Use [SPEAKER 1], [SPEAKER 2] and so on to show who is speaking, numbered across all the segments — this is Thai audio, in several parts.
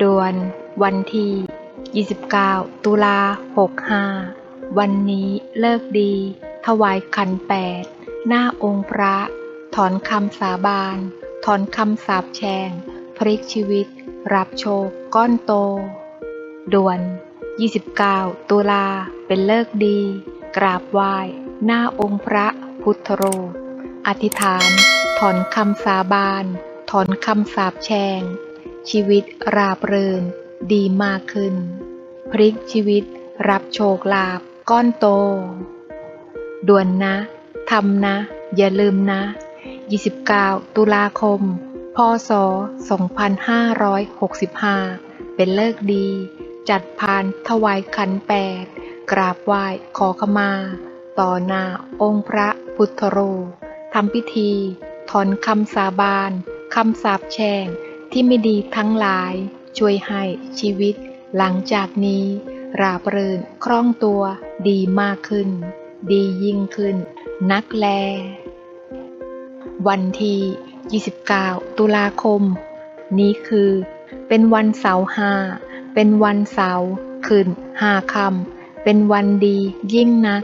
[SPEAKER 1] ด่วน วันที่ 29 ตุลา 65 วันนี้เลิกดี ถวายขันแปด หน้าองค์พระ ถอนคำสาบาน ถอนคำสาปแช่งพลิกชีวิต รับโชค ก้อนโต ด่วน 29 ตุลา เป็นเลิกดี กราบไหว้ หน้าองค์พระพุทธรูปอธิษฐาน ถอนคำสาบาน ถอนคำสาปแช่ง ชีวิตราบรื่น ดีมากขึ้น พลิกชีวิตรับโชคลาภก้อนโต ด่วนนะทำนะ อย่าลืมนะ 29 ตุลาคม พศ 2565 เป็นเลิกดี จัดพานถวายขันแปดกราบไหว้ขอขมา ต่อหน้าองค์พระพุทธรูปทำพิธี ถอนคำสาบานคำสาปแช่ง ที่ไม่ดีทั้งหลาย ช่วยให้ชีวิต หลังจากนี้ ราบรื่นคล่องตัว ดีมากขึ้น ดียิ่งขึ้น นักแล วันที่ 29 ตุลาคม นี้คือ เป็นวันเสาร์ห้าเป็นวันเสาร์คืนห้าคำเป็นวันดียิ่งนัก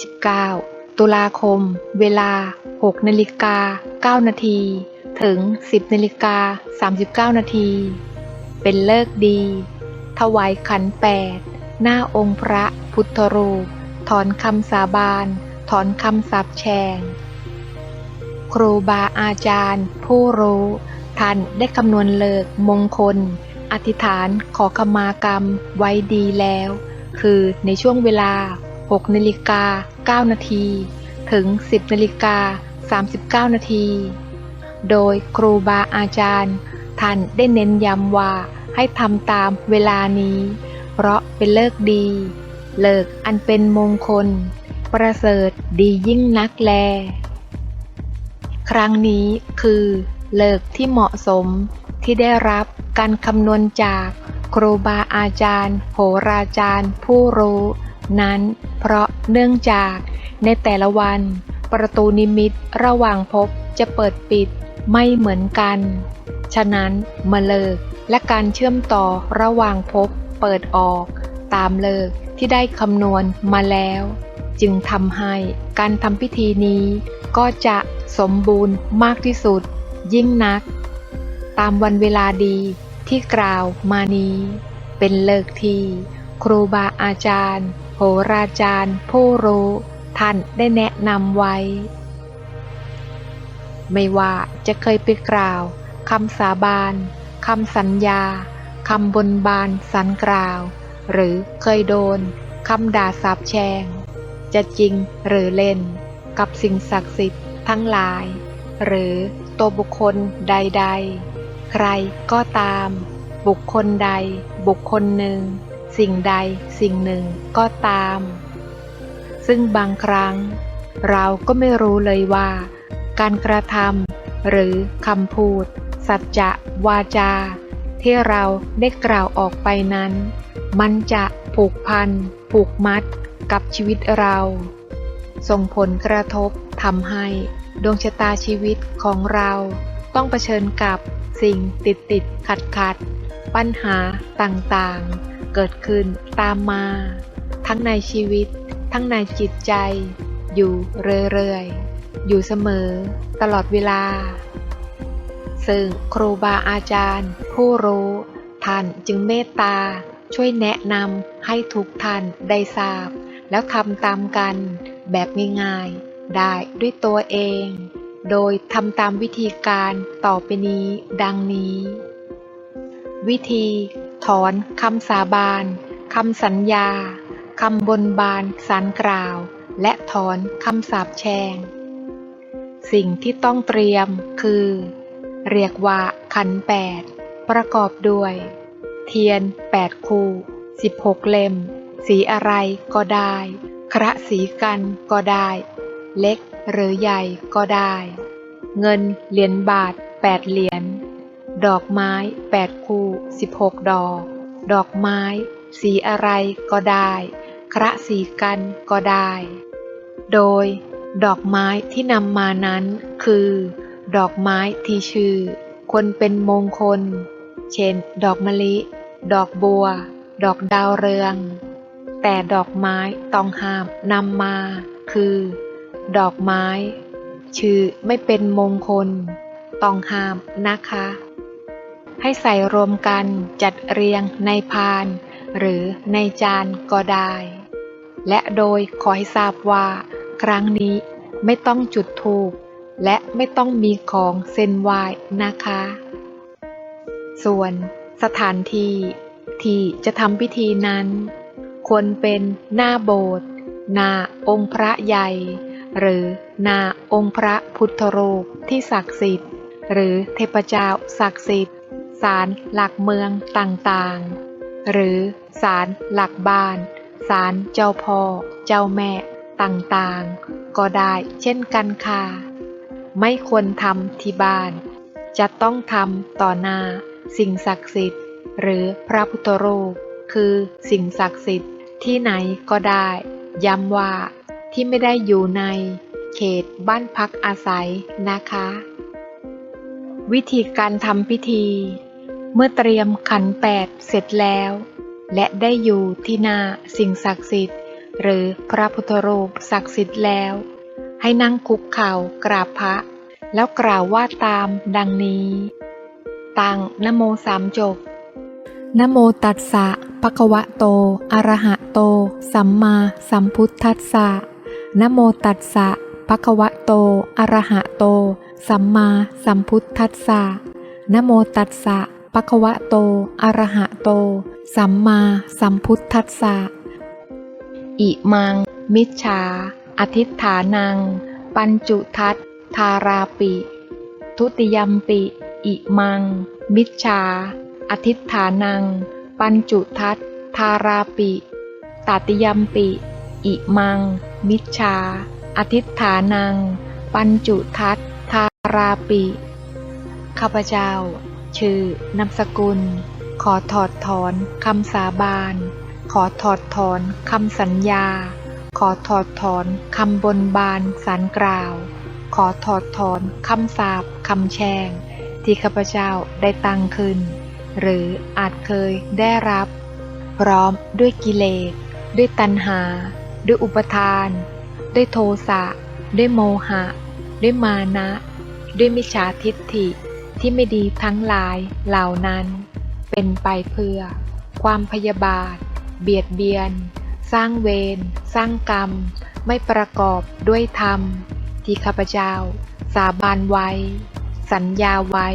[SPEAKER 1] 29 ตุลาคม เวลา 6นาฬิกา9นาที ถึง 10นาฬิกา39 นาที เป็นเลิกดี ถวายขันแปดหน้าองค์พระพุทธรูป ถอนคำสาบาน ถอนคำสาปแช่ง ครูบาอาจารย์ ผู้รู้ ท่านได้คำนวณเลิกมงคล อธิษฐานขอขมากรรมไว้ดีแล้ว คือในช่วงเวลา 6นาฬิกา9นาที ถึง 10นาฬิกา39 นาที โดยครูบาอาจารย์ ท่านได้เน้นย้ำว่าให้ทำตามเวลานี้ เพราะเป็นเลิกดี เลิกอันเป็นมงคล ประเสริฐดียิ่งนักแล ครั้งนี้คือเลิกที่เหมาะสมที่ได้รับการคำนวณจากครูบาอาจารย์ โหราจารย์ ผู้รู้ นั้นเพราะเนื่องจากในแต่ละวัน ประตูนิมิตระหว่างภพจะเปิดปิด ไม่เหมือนกัน ฉะนั้นมาเลิกและการเชื่อมต่อระหว่างภพเปิดออก ตามเลิกที่ได้คำนวณมาแล้ว จึงทำให้การทำพิธีนี้ก็จะสมบูรณ์มากที่สุด ยิ่งนัก ตามวันเวลาดีที่กล่าวมานี้ เป็นเลิกที่ ครูบาอาจารย์ โหราจารย์ ผู้รู้ ท่านได้แนะนำไว้ ไม่ว่าจะเคยไปกล่าวคำสาบานคำสัญญาคำบนบานสันกล่าว หรือเคยโดนคำด่าสาบแช่งจะจริงหรือเล่น กับสิ่งศักดิ์สิทธิ์ทั้งหลาย หรือตัวบุคคลใด ๆ ใครก็ตาม บุคคลใด บุคคลหนึ่ง สิ่งใดสิ่งหนึ่งก็ตาม ซึ่งบางครั้ง เราก็ไม่รู้เลยว่า การกระทำหรือคำพูด สัจจะวาจา ที่เราได้กล่าวออกไปนั้น มันจะผูกพัน ผูกมัดกับชีวิตเรา ส่งผลกระทบทำให้ดวงชะตาชีวิตของเราต้องเผชิญกับสิ่งติดติดขัดขัดปัญหาต่างๆ เกิดขึ้นตามมา ทั้งในชีวิต ทั้งในจิตใจ อยู่เรื่อยๆ อยู่เสมอ ตลอดเวลา ซึ่งครูบาอาจารย์ ผู้รู้ ท่านจึงเมตตา ช่วยแนะนำให้ทุกท่านได้ทราบ แล้วทำตามกันแบบง่ายๆ ได้ด้วยตัวเอง โดยทำตามวิธีการต่อไปนี้ดังนี้ วิธี ถอนคำสาบานคำสัญญาคำบนบานสารกล่าว และถอนคำสาปแช่ง สิ่งที่ต้องเตรียมคือ เรียกว่าขันแปดประกอบด้วย เทียน 8 คู่ 16 เล่ม สีอะไรก็ได้ คระสีกันก็ได้ เล็กหรือใหญ่ก็ได้ เงินเหรียญบาท 8 เหรียญ ดอกไม้ 8 คู่ 16 ดอก ดอกไม้ สีอะไรก็ได้ คระสีกันก็ได้ โดย ดอกไม้ที่นำมานั้น คือ ดอกไม้ที่ชื่อ คนเป็นมงคล เช่น ดอกมะลิ ดอกบัว ดอกดาวเรือง แต่ดอกไม้ต้องห้ามนำมา คือ ดอกไม้ ชื่อไม่เป็นมงคล ต้องห้ามนะคะ ให้ใส่รวมกันจัดเรียงในพาน หรือในจานก็ได้ และโดยขอให้ทราบว่า ครั้งนี้ไม่ต้องจุดธูปและไม่ต้องมีของเส้นไหว้นะคะ ส่วนสถานที่ที่จะทำพิธีนั้น ควรเป็นหน้าโบสถ์หน้าองค์พระใหญ่ หรือหน้าองค์พระพุทธรูปที่ศักดิ์สิทธิ์ หรือเทพเจ้าศักดิ์สิทธิ์ศาลหลักเมืองต่างๆ หรือศาลหลักบ้านศาลเจ้าพ่อเจ้าแม่ ต่างๆ ก็ได้เช่นกันค่ะ ไม่ควรทำที่บ้าน จะต้องทำต่อหน้า สิ่งศักดิ์สิทธิ์ หรือพระพุทธรูป คือสิ่งศักดิ์สิทธิ์ที่ไหนก็ได้ ย้ำว่าที่ไม่ได้อยู่ใน เขตบ้านพักอาศัยนะคะ วิธีการทำพิธี เมื่อเตรียมขันแปดเสร็จแล้ว และได้อยู่ที่หน้าสิ่งศักดิ์สิทธิ์ หรือพระพุทธรูปศักดิ์สิทธิ์แล้ว ให้นั่งคุกเข่ากราบพระ แล้วกล่าวว่าตามดังนี้ ตังนโมสามจบนโมตัสสะภะคะวะโต อะระหะโต สัมมาสัมพุทธัสสะนโมตัสสะภะคะวะโต อะระหะโต สัมมาสัมพุทธัสสะนโมตัสสะภะคะวะโต อะระหะโต สัมมาสัมพุทธัสสะ อิมัง มิจฉาอธิษฐานัง ปัญจุทัตทาราปิ ทุติยมปิ อิมัง มิจฉาอธิษฐานัง ปัญจุทัตทาราปิตติยมปิ อิมัง มิจฉาอธิษฐานัง ปัญจุทัตทาราปิ ข้าพเจ้า ชื่อนามสกุล ขอถอดถอนคำสาบาน ขอถอดถอนคำสัญญา ขอถอดถอนคำบนบานสารกล่าว ขอถอดถอนคำสาปคำแช่งที่ข้าพเจ้าได้ตั้งขึ้น หรืออาจเคยได้รับ พร้อมด้วยกิเลส ด้วยตัณหา ด้วยอุปทาน ด้วยโทสะ ด้วยโมหะ ด้วยมานะ ด้วยมิจฉาทิฏฐิที่ไม่ดีทั้งหลายเหล่านั้น เป็นไปเพื่อความพยาบาท เบียดเบียน สร้างเวร สร้างกรรม ไม่ประกอบด้วยธรรม ที่ข้าพเจ้า สาบานไว้ สัญญาไว้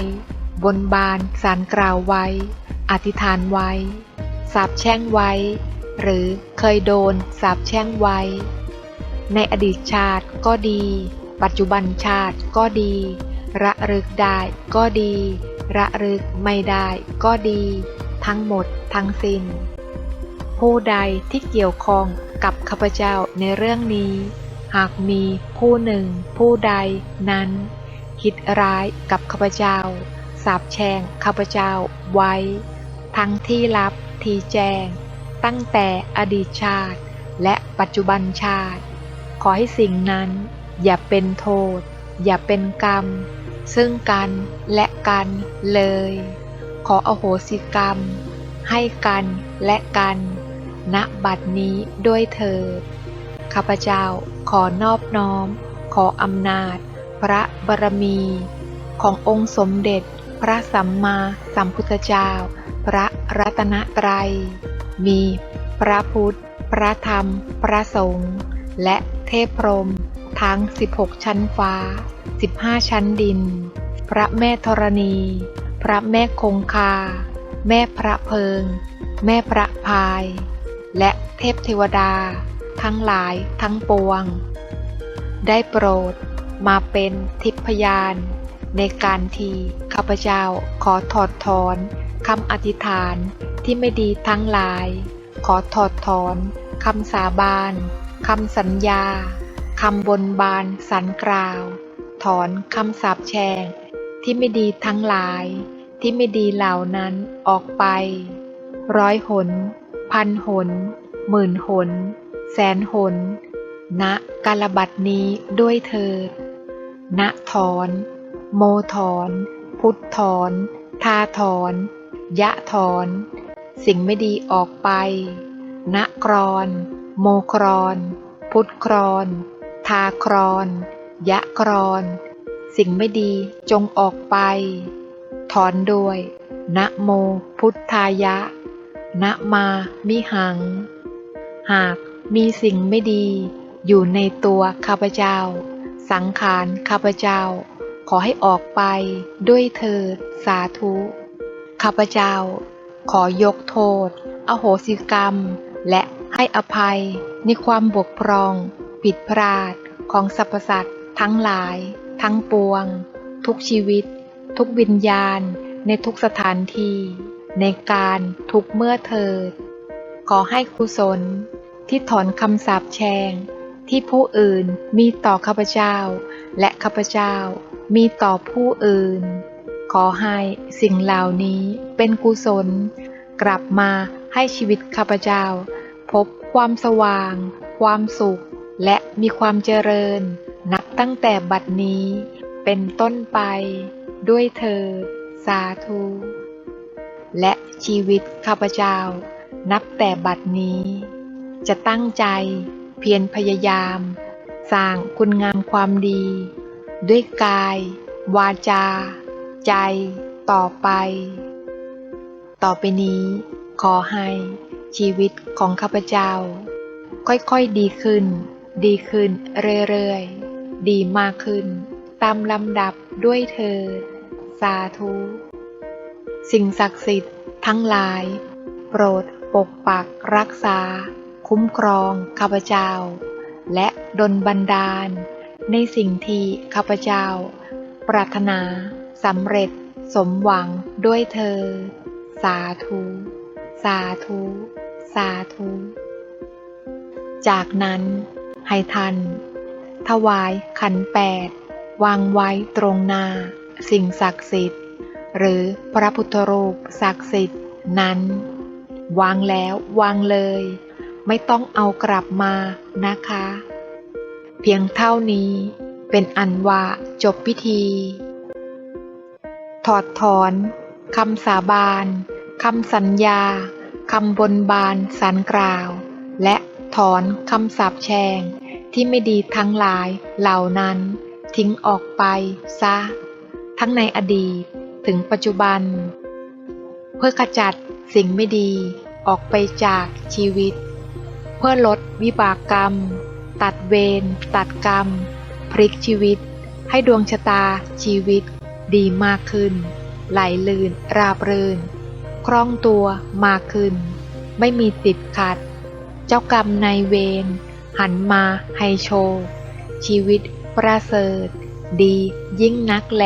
[SPEAKER 1] บนบานสารกล่าวไว้ อธิษฐานไว้ สาบแช่งไว้ หรือเคยโดนสาบแช่งไว้ ในอดีตชาติก็ดี ปัจจุบันชาติก็ดี ระลึกได้ก็ดี ระลึกไม่ได้ก็ดี ทั้งหมดทั้งสิ้น ผู้ใดที่เกี่ยวข้องกับข้าพเจ้าในเรื่องนี้ หากมีผู้หนึ่งผู้ใดนั้น คิดร้ายกับข้าพเจ้า สาบแช่งข้าพเจ้าไว้ ทั้งที่ลับที่แจ้ง ตั้งแต่อดีตชาติ และปัจจุบันชาติ ขอให้สิ่งนั้น อย่าเป็นโทษ อย่าเป็นกรรม ซึ่งกันและกันเลย ขออโหสิกรรม ให้กันและกัน ณบัดนี้ด้วยเถิดข้าพเจ้าขอนอบน้อม ขออำนาจ พระบารมี ขององค์สมเด็จ พระสัมมาสัมพุทธเจ้า พระรัตนตรัย มีพระพุทธ พระธรรม พระสงฆ์และเทพพรมทั้ง 16 ชั้นฟ้า 15 ชั้นดิน พระแม่ธรณี พระแม่คงคา แม่พระเพิง แม่พระพาย และเทพเทวดา ทั้งหลายทั้งปวง ได้โปรดมาเป็นทิพยาน ในการทีข้าพเจ้าขอถอดถอนคำอธิษฐานที่ไม่ดีทั้งหลาย ขอถอดถอนคำสาบานคำสัญญาคำบนบานสันกล่าว ถอนคำสาปแช่งที่ไม่ดีทั้งหลาย ที่ไม่ดีเหล่านั้นออกไป ร้อยหน พันหน หมื่นหน แสนหนณกาลบัดนี้ด้วยเถิดณถอน โมถอน พุทธถอน ทาถอน ยะถอน สิ่งไม่ดีออกไปณกรอน โมครอน พุทธครอน ทาครอน ยะกรอน สิ่งไม่ดีจงออกไป ถอนด้วยนะโมพุทธายะ นะมามิหัง หากมีสิ่งไม่ดี อยู่ในตัวข้าพเจ้า สังขารข้าพเจ้า ขอให้ออกไปด้วยเถิดสาธุ ข้าพเจ้า ขอยกโทษ อโหสิกรรม และให้อภัยในความบกพร่อง ผิดพลาดของสรรพสัตว์ทั้งหลาย ทั้งปวง ทุกชีวิต ทุกวิญญาณ ในทุกสถานที่ ในการทุกเมื่อเถิด ขอให้กุศลที่ถอนคำสาปแช่งที่ผู้อื่นมีต่อข้าพเจ้า และข้าพเจ้ามีต่อผู้อื่น ขอให้สิ่งเหล่านี้เป็นกุศล กลับมาให้ชีวิตข้าพเจ้า พบความสว่าง ความสุข และมีความเจริญ นับตั้งแต่บัดนี้เป็นต้นไปด้วยเธอสาธุ และชีวิตข้าพเจ้า นับแต่บัดนี้ จะตั้งใจเพียรพยายาม สร้างคุณงามความดี ด้วยกาย วาจา ใจต่อไป ต่อไปนี้ ขอให้ชีวิตของข้าพเจ้า ค่อยๆดีขึ้น ดีขึ้นเรื่อยๆ ดีมากขึ้น ตามลำดับด้วยเธอ สาธุ สิ่งศักดิ์สิทธิ์ทั้งหลาย โปรดปกปักรักษา คุ้มครองข้าพเจ้า และดลบันดาล ในสิ่งที่ข้าพเจ้า ปรารถนาสำเร็จสมหวังด้วยเธอ สาธุ สาธุ สาธุ จากนั้นให้ท่านถวายขันแปดวางไว้ตรงหน้า สิ่งศักดิ์สิทธิ์ หรือพระพุทธรูปศักดิ์สิทธิ์นั้น วางแล้ววางเลย ไม่ต้องเอากลับมานะคะ เพียงเท่านี้เป็นอันว่าจบพิธี ถอดถอนคำสาบานคำสัญญาคำบนบานสารกล่าว และถอนคำสาปแช่งที่ไม่ดีทั้งหลายเหล่านั้น ทิ้งออกไปซะ ทั้งในอดีต ถึงปัจจุบัน เพื่อขจัดสิ่งไม่ดีออกไปจากชีวิต เพื่อลดวิบากกรรม ตัดเวรตัดกรรม พลิกชีวิต ให้ดวงชะตาชีวิต ดีมากขึ้น ไหลลื่นราบรื่นคล่องตัวมากขึ้น ไม่มีติดขัด เจ้ากรรมนายเวรหันมาให้โชว์ ชีวิตประเสริฐ ดียิ่งนักแล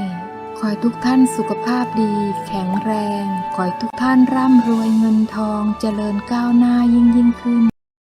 [SPEAKER 2] ขอให้ทุกท่านสุขภาพดี แข็งแรง ขอให้ทุกท่านร่ำรวยเงินทองเจริญก้าวหน้ายิ่งยิ่งขึ้น